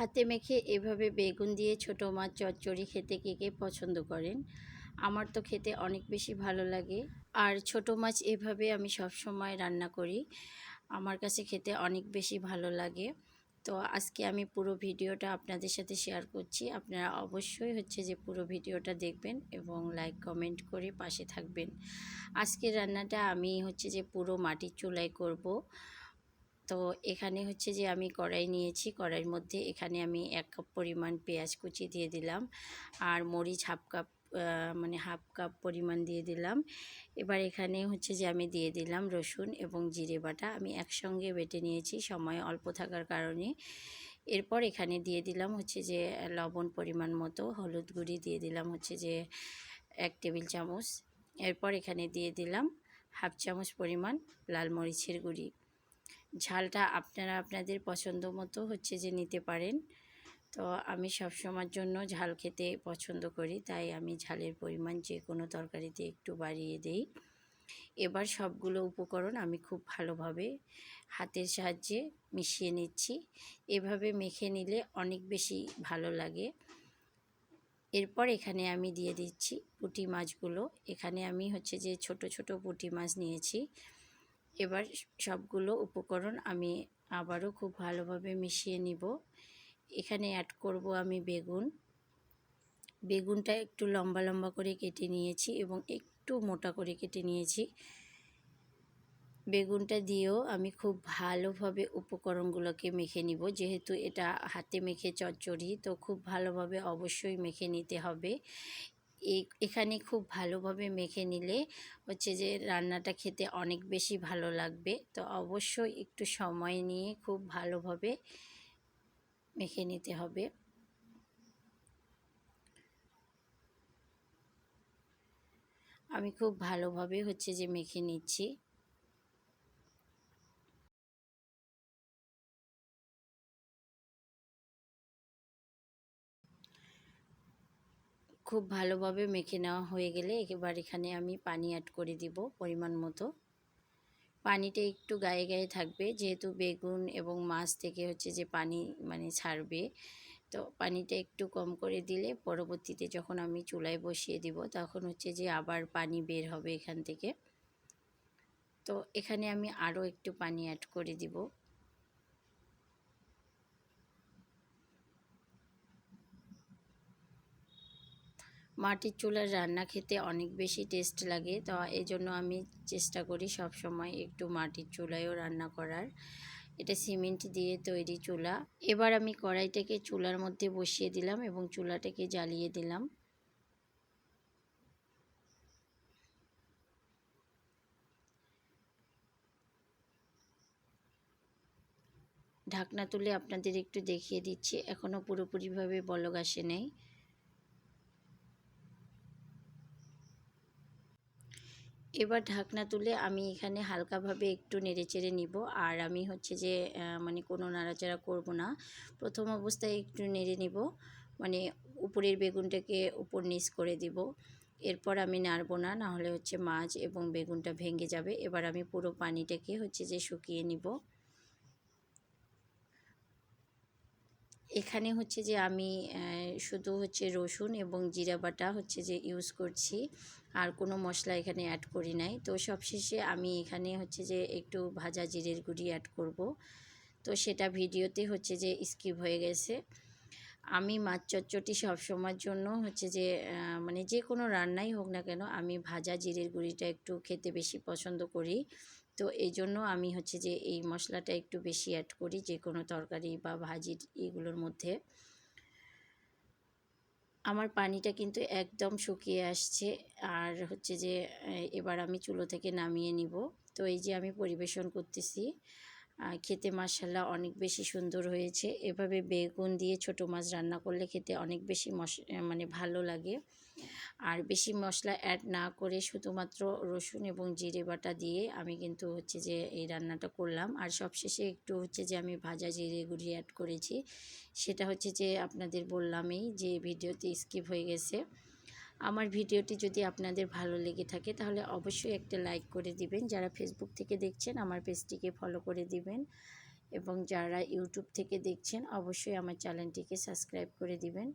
হাতে মেখে এভাবে বেগুন দিয়ে ছোটো মাছ চচ্চড়ি খেতে কে কে পছন্দ করেন? আমার তো খেতে অনেক বেশি ভালো লাগে। আর ছোট মাছ এভাবে আমি সব সময় রান্না করি। আমার কাছে খেতে অনেক বেশি ভালো লাগে। তো আজকে আমি পুরো ভিডিওটা আপনাদের সাথে শেয়ার করছি। আপনারা অবশ্যই হচ্ছে যে পুরো ভিডিওটা দেখবেন এবং লাইক, কমেন্ট করে পাশে থাকবেন। আজকে রান্নাটা আমি হচ্ছে যে পুরো মাটির চুলায় করব। তো এখানে হচ্ছে যে আমি কড়াই নিয়েছি। কড়াইয়ের মধ্যে এখানে আমি এক কাপ পরিমাণ পেঁয়াজ কুচি দিয়ে দিলাম আর মরিচ হাফ কাপ মানে হাফ কাপ পরিমাণ দিয়ে দিলাম। এবার এখানে হচ্ছে যে আমি দিয়ে দিলাম রসুন এবং জিরে বাটা। আমি একসঙ্গে বেটে নিয়েছি, সময় অল্প থাকার কারণে। এরপর এখানে দিয়ে দিলাম হচ্ছে যে লবণ পরিমাণ মতো, হলুদ গুঁড়ি দিয়ে দিলাম হচ্ছে যে এক টেবিল চামচ। এরপর এখানে দিয়ে দিলাম হাফ চামচ পরিমাণ লাল মরিচের গুঁড়ি। ঝালটা আপনারা আপনাদের পছন্দ মতো হচ্ছে যে নিতে পারেন। তো আমি সব সময়ের জন্য ঝাল খেতে পছন্দ করি, তাই আমি ঝালের পরিমাণ যে কোনো তরকারিতে একটু বাড়িয়ে দেই। এবার সবগুলো উপকরণ আমি খুব ভালোভাবে হাতের সাহায্যে মিশিয়ে নিচ্ছি। এভাবে মেখে নিলে অনেক বেশি ভালো লাগে। এরপর এখানে আমি দিয়ে দিচ্ছি পুঁটি মাছগুলো। এখানে আমি হচ্ছে যে ছোট ছোট পুঁটি মাছ নিয়েছি। এবার সবগুলো উপকরণ আমি আবারও খুব ভালোভাবে মিশিয়ে নিব। এখানে অ্যাড করব আমি বেগুন। বেগুনটা একটু লম্বা লম্বা করে কেটে নিয়েছি এবং একটু মোটা করে কেটে নিয়েছি। বেগুনটা দিয়েও আমি খুব ভালোভাবে উপকরণগুলোকে মেখে নিব। যেহেতু এটা হাতে মেখে চচ্চড়ি, তো খুব ভালোভাবে অবশ্যই মেখে নিতে হবে। এখানে খুব ভালোভাবে মেখে নিলে হচ্ছে যে রান্নাটা খেতে অনেক বেশি ভালো লাগবে। তো অবশ্যই একটু সময় নিয়ে খুব ভালোভাবে মেখে নিতে হবে। আমি খুব ভালোভাবে হচ্ছে যে মেখে নিচ্ছি। খুব ভালোভাবে মেখে নেওয়া হয়ে গেলে এবার এখানে আমি পানি অ্যাড করে দিব পরিমাণ মতো। পানিটা একটু গায়ে গায়ে থাকবে, যেহেতু বেগুন এবং মাছ থেকে হচ্ছে যে পানি মানে ছাড়বে। তো পানিটা একটু কম করে দিলে পরবর্তীতে যখন আমি চুলায় বসিয়ে দিব তখন হচ্ছে যে আবার পানি বের হবে এখান থেকে। তো এখানে আমি আরও একটু পানি অ্যাড করে দিব। মাটির চুলার রান্না খেতে অনেক বেশি টেস্ট লাগে। তো এই জন্য আমি চেষ্টা করি সব সময় একটু মাটির চুলায়ও রান্না করার। এটা সিমেন্ট দিয়ে তৈরি চুলা। এবার আমি কড়াইটাকে চুলার মধ্যে বসিয়ে দিলাম এবং চুলাটাকে জ্বালিয়ে দিলাম। ঢাকনা তুলে আপনাদের একটু দেখিয়ে দিচ্ছি। এখনও পুরোপুরিভাবে বলক আসে নেই। এবার ঢাকনা তুলে আমি এখানে হালকাভাবে একটু নেড়েচেড়ে নিব। আর আমি হচ্ছে যে মানে কোনো নাড়াচাড়া করব না। প্রথম অবস্থায় একটু নেড়ে নিব। মানে উপরের বেগুনটাকে উপর নিচ করে দিব। এরপর আমি নাড়ব না, নাহলে হচ্ছে মাছ এবং বেগুনটা ভেঙে যাবে। এবার আমি পুরো পানিটাকে হচ্ছে যে শুকিয়ে নিব। এখানে হচ্ছে যে আমি শুধু হচ্ছে রসুন এবং জিরা বাটা হচ্ছে যে ইউজ করছি। আর কোনো মশলা এখানে অ্যাড করি নাই। তো সবশেষে আমি এখানে হচ্ছে যে একটু ভাজা জিরের গুঁড়ি অ্যাড করব। তো সেটা ভিডিওতে হচ্ছে যে স্কিপ হয়ে গেছে। আমি মাছ চচ্চটি সবসময়ের জন্য হচ্ছে যে মানে যে কোনো রান্নাই হোক না কেন আমি ভাজা জিরের গুঁড়িটা একটু খেতে বেশি পছন্দ করি। তো এই জন্য আমি হচ্ছে যে এই মশলাটা একটু বেশি অ্যাড করি যে কোনো তরকারি বা ভাজির এগুলোর মধ্যে। আমার পানিটা কিন্তু একদম শুকিয়ে আসছে। আর হচ্ছে যে এবার আমি চুলো থেকে নামিয়ে নিব। তো এই যে আমি পরিবেশন করতেছি। খেতে মাসাল্লাহ অনেক বেশি সুন্দর হয়েছে। এভাবে বেগুন দিয়ে ছোট মাছ রান্না করলে খেতে অনেক বেশি মশ মানে ভালো লাগে। আর বেশি মশলা অ্যাড না করে শুধুমাত্র রসুন এবং জিরে বাটা দিয়ে আমি কিন্তু হচ্ছে যে এই রান্নাটা করলাম। আর সবশেষে একটু হচ্ছে যে আমি ভাজা জিরে গুঁড়ি অ্যাড করেছি। সেটা হচ্ছে যে আপনাদের বললামই যে ভিডিওতে স্কিপ হয়ে গেছে। আমার ভিডিওটি যদি আপনাদের ভালো লেগে থাকে, তাহলে অবশ্যই একটা লাইক করে দিবেন। যারা ফেসবুক থেকে দেখছেন, আমার পেজটিকে ফলো করে দিবেন। এবং যারা ইউটিউব থেকে দেখছেন, অবশ্যই আমার চ্যানেলটিকে সাবস্ক্রাইব করে দিবেন।